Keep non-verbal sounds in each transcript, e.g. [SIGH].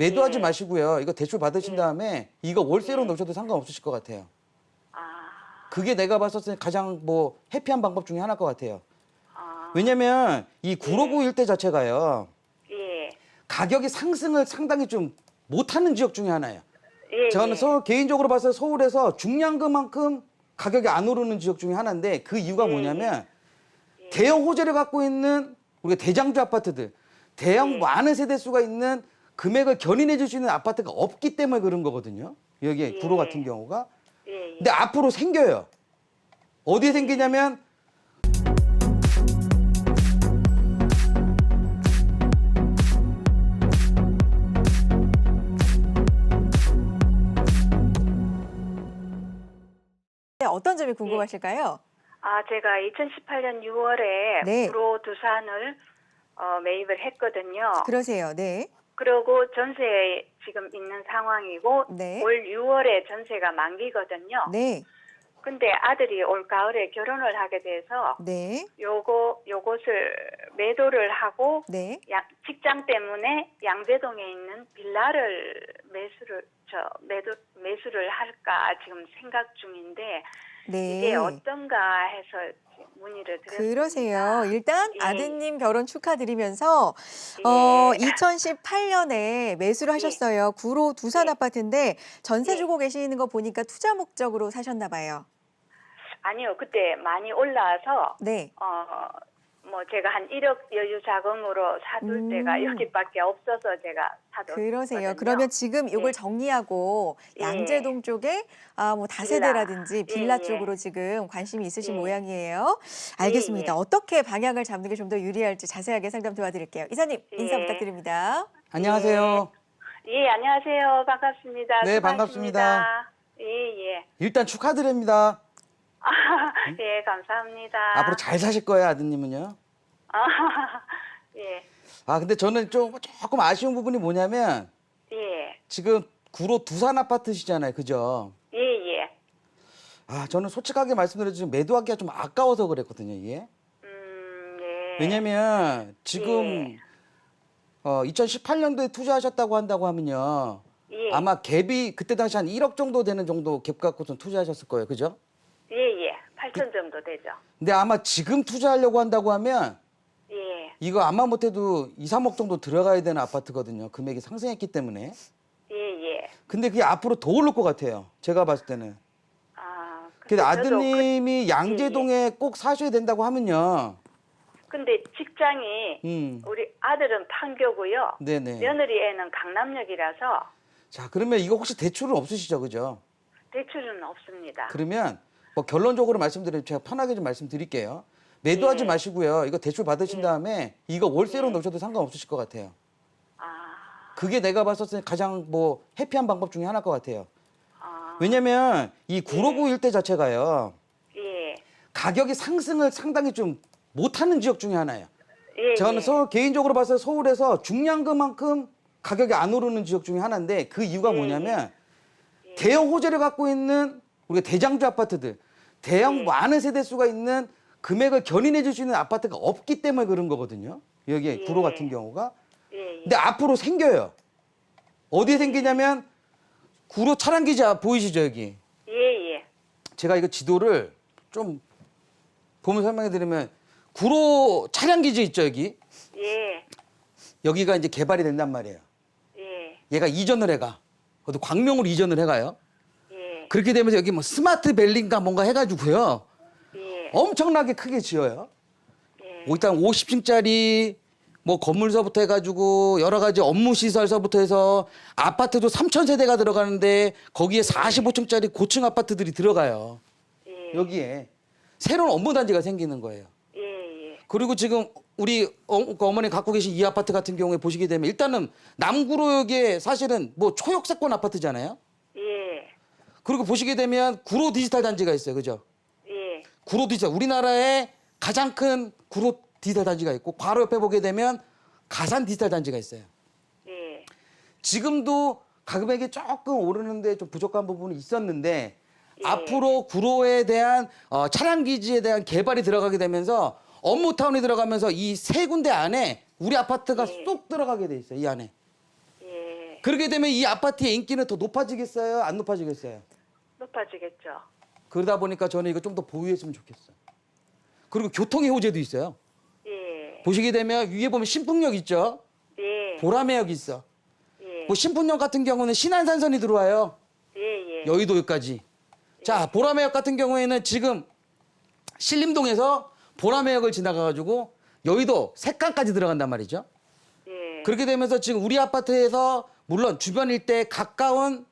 매도하지 예. 마시고요. 이거 대출 받으신 예. 다음에 이거 월세로 예. 놓으셔도 상관없으실 것 같아요. 아, 그게 내가 봤을 때 가장 뭐 해피한 방법 중에 하나일 것 같아요. 아, 왜냐면 이 구로구 일대 자체가요. 예, 가격이 상승을 상당히 좀 못하는 지역 중에 하나예요. 예, 저는 예. 서울 개인적으로 봐서 서울에서 중량그만큼 가격이 안 오르는 지역 중에 하나인데 그 이유가 예, 뭐냐면 예. 대형 호재를 갖고 있는 우리가 대장주 아파트들, 대형 예. 많은 세대 수가 있는 금액을 견인해 줄 수 있는 아파트가 없기 때문에 그런 거거든요. 여기 예. 구로 같은 경우가. 예, 예. 근데 앞으로 생겨요. 어디에 생기냐면 네, 어떤 점이 궁금하실까요? 아, 제가 2018년 6월에 네. 구로 두산을 어, 매입을 했거든요. 그러세요. 네. 그리고 전세에 지금 있는 상황이고 네. 올 6월에 전세가 만기거든요. 네. 근데 아들이 올 가을에 결혼을 하게 돼서 네. 요거 요것을 매도를 하고 네. 야- 직장 때문에 양재동에 있는 빌라를 매수를 저 매도 매수를 할까 지금 생각 중인데 네. 이게 어떤가 해서 문의를 드렸습니다. 그러세요. 일단 예. 아드님 결혼 축하드리면서 예. 어 2018년에 매수를 하셨어요. 구로 두산 예. 아파트인데 전세 예. 주고 계시는 거 보니까 투자 목적으로 사셨나 봐요. 아니요 그때 많이 올라와서 네. 어 뭐 제가 한 1억 여유 자금으로 사둘 음. 데가 여기밖에 없어서 제가 사뒀 그러세요. 그러면 지금 이걸 예. 정리하고 예. 양재동 쪽에 아 뭐 다세대라든지 빌라. 빌라 예, 예. 쪽으로 지금 관심이 있으신 예. 모양이에요. 알겠습니다. 예. 어떻게 방향을 잡는 게 좀 더 유리할지 자세하게 상담 도와드릴게요. 이사님 인사 예. 부탁드립니다. 안녕하세요. 예 안녕하세요 반갑습니다. 네, 수고하십니다. 예 예 일단 축하드립니다. 아, [LAUGHS] 예 감사합니다. 앞으로 잘 사실 거예요, 아드님은요. 아, [LAUGHS] 예 아 근데 저는 좀 조금 아쉬운 부분이 뭐냐면 예. 지금 구로 두산 아파트시잖아요, 그죠? 예, 예. 아 저는 솔직하게 말씀드리지만 매도하기가 좀 아까워서 그랬거든요, 이게. 음, 예. 왜냐면 지금 예. 어 2018년도에 투자하셨다고 한다고 하면요. 예. 아마 갭이 그때 당시 한 1억 정도 되는 정도 갭 갖고선 투자하셨을 거예요. 그죠? 예, 예. 8천 정도 되죠. 근데 아마 지금 투자하려고 한다고 하면 예. 이거 아마 못해도 2, 3억 정도 들어가야 되는 아파트거든요. 금액이 상승했기 때문에. 예, 예. 근데 그게 앞으로 더 오를 것 같아요. 제가 봤을 때는. 아. 근데 아드님이 양재동에 꼭 사셔야 된다고 하면요. 그, 근데 직장이 음. 우리 아들은 판교고요. 네네. 며느리 애는 강남역이라서 자, 그러면 이거 혹시 대출은 없으시죠? 그죠? 대출은 없습니다. 그러면 뭐 결론적으로 말씀드리면 제가 편하게 좀 말씀드릴게요. 매도하지 예. 마시고요. 이거 대출 받으신 예. 다음에 이거 월세로 예. 놓으셔도 상관없으실 것 같아요. 아. 그게 내가 봤을 때 가장 뭐 해피한 방법 중에 하나일 것 같아요. 아. 왜냐면 이 구로구 일대 자체가요. 예. 가격이 상승을 상당히 좀 못하는 지역 중에 하나예요. 예. 저는 예. 서울 개인적으로 봐서 서울에서 중량그만큼 가격이 안 오르는 지역 중에 하나인데 그 이유가 예, 뭐냐면 예. 대형 호재를 갖고 있는 우리가 대장주 아파트들, 대형 예. 많은 세대 수가 있는 금액을 견인해 줄 수 있는 아파트가 없기 때문에 그런 거거든요. 여기 예. 구로 같은 경우가. 예. 예. 근데 앞으로 생겨요. 어디에 생기냐면 구로 차량 기자 보이시죠 여기? 예, 예. 제가 이거 지도를 좀 보면 설명해 드리면 구로 차량 기지 있죠 여기? 예. 여기가 이제 개발이 된단 말이에요. 예. 얘가 이전을 해가. 어디 광명으로 이전을 해가요. 예. 그렇게 되면서 여기 뭐 스마트 벨린가 뭔가 해가지고요. 예. 엄청나게 크게 지어요. 예. 뭐 일단 50층짜리 뭐 건물서부터 해가지고 여러 가지 업무 시설서부터 해서 아파트도 3천 세대가 들어가는데 거기에 45층짜리 고층 아파트들이 들어가요. 예. 여기에 새로운 업무 단지가 생기는 거예요. 예. 예. 그리고 지금 우리 어, 그 어머니 갖고 계신 이 아파트 같은 경우에 보시게 되면 일단은 남구로역에 사실은 뭐 초역세권 아파트잖아요. 예. 그리고 보시게 되면 구로 디지털 단지가 있어요. 그죠? 예. 구로 디지털 우리나라에 가장 큰 구로 디지털 단지가 있고 바로 옆에 보게 되면 가산 디지털 단지가 있어요. 예. 지금도 가격이 조금 오르는데 좀 부족한 부분이 있었는데 예. 앞으로 구로에 대한 어, 차량 기지에 대한 개발이 들어가게 되면서 업무 타운이 들어가면서 이 세 군데 안에 우리 아파트가 예. 쏙 들어가게 돼 있어요. 이 안에. 예. 그렇게 되면 이 아파트의 인기는 더 높아지겠어요? 안 높아지겠어요? 높아지겠죠. 그러다 보니까 저는 이거 좀 더 보유했으면 좋겠어요. 그리고 교통의 호재도 있어요. 예, 보시게 되면 위에 보면 신풍역 있죠? 예, 보라매역 있어. 예, 뭐 신풍역 같은 경우는 신안산선이 들어와요. 예, 예, 여의도역까지. 자, 보라매역 같은 경우에는 지금 신림동에서 보라매역을 지나가가지고 여의도 색강까지 들어간단 말이죠. 예, 그렇게 되면서 지금 우리 아파트에서 물론 주변 일대 가까운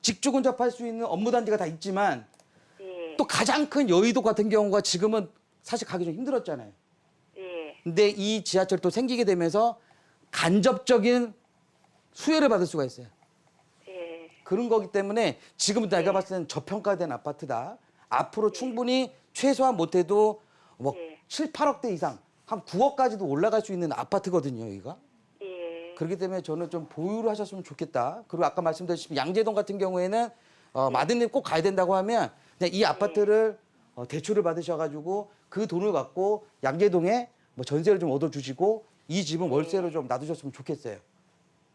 직주 근접할 수 있는 업무단지가 다 있지만 예, 또 가장 큰 여의도 같은 경우가 지금은 사실 가기 좀 힘들었잖아요. 예, 근데 이 지하철이 또 생기게 되면서 간접적인 수혜를 받을 수가 있어요. 예, 그런 거기 때문에 지금 내가 봤을 때는 저평가된 아파트다. 앞으로 충분히 최소한 못해도 뭐 예. 7, 8억대 이상 한 9억까지도 올라갈 수 있는 아파트거든요, 여기가. 예, 그렇기 때문에 저는 좀 보유를 하셨으면 좋겠다. 그리고 아까 말씀드렸듯이 양재동 같은 경우에는 어, 마드님 꼭 가야 된다고 하면 이 아파트를 어, 대출을 받으셔가지고 그 돈을 갖고 양재동에 뭐 전세를 좀 얻어주시고 이 집은 월세로 좀 놔두셨으면 좋겠어요.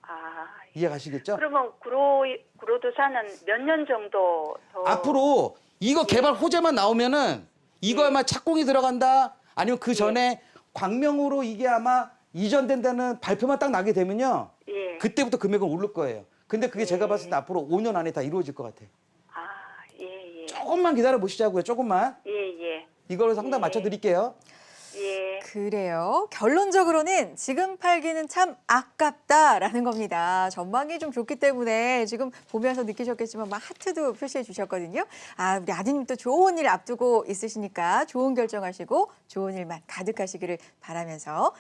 아, 예. 이해 가시겠죠? 그러면 구로 구로도사는 몇 년 정도 더? 앞으로 이거 개발 호재만 나오면은 이거 아마 착공이 들어간다? 아니면 그 전에 광명으로 이게 아마 이전된다는 발표만 딱 나게 되면요. 예, 그때부터 금액은 오를 거예요. 근데 그게 제가 봤을 때 앞으로 5년 안에 다 이루어질 것 같아요 아, 예, 예, 조금만 기다려 보시자고요 조금만 예, 예, 이걸로 상담 맞춰 드릴게요 예, 그래요. 결론적으로는 지금 팔기는 참 아깝다라는 겁니다. 전망이 좀 좋기 때문에 지금 보면서 느끼셨겠지만 막 하트도 표시해 주셨거든요. 아, 우리 아드님 또 좋은 일 앞두고 있으시니까 좋은 결정하시고 좋은 일만 가득하시기를 바라면서